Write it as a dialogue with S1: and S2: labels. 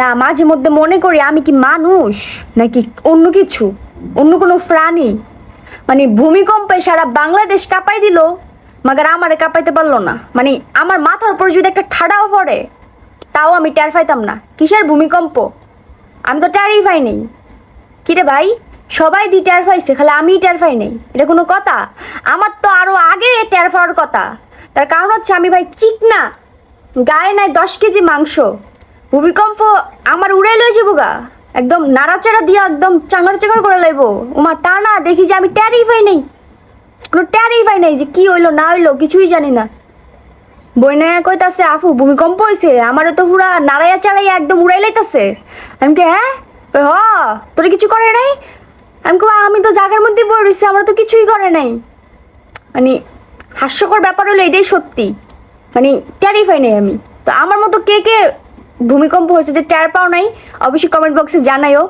S1: না, মাঝে মধ্যে মনে করি আমি কি মানুষ নাকি অন্য কিছু, অন্য কোনো প্রাণী? মানে ভূমিকম্পে সারা বাংলাদেশ কাঁপাই দিল, মাগার আমারে কাঁপাইতে পারল না। মানে আমার মাথার উপর যদি একটা ঠাডাও পড়ে, তাও আমি টের পাইতাম না। কিসের ভূমিকম্প? আমি তো টেরই পাই নেই। কিরে ভাই? সবাই দি টের পাইছে, খালি আমি টের পাই নেই। এটা কোনো কথা? আমার তো আরও আগে টের পাওয়ার কথা। তার কারণ হচ্ছে আমি ভাই চিকনা, গায়ে নাই দশ কেজি মাংস। ভূমিকম্প আমার উড়াই লয়ে যাব গা। একদম নাড়াচাড়া দিয়া একদম চাঙড় চাঙড় করে লাইব। ওমা তা না, দেখি যে আমি পাই নেই। কোনো পাই নাই যে কি হইল, না হইল, কিছুই জানি না। বইনা কইতাছে, আফু, ভূমিকম্প হয়েছে আমারও তো পুরা নাড়াইয়া চাড়াইয়া একদম উড়াই লাইতাছে। আমি কে হ্যাঁ? হ, তোরে কিছু করে নাই? আমি কই আমি তো জাগার মধ্যে বই রয়েছি আমার তো কিছুই করে নাই। মানে হাস্যকর ব্যাপার হলো এটাই সত্যি। মানে টেরিফাই নেই আমি। তো আমার মতো কে কে ভূমিকম্প হয়েছে যে টের পাও নাই অবশ্যই কমেন্ট বক্সে জানাইও।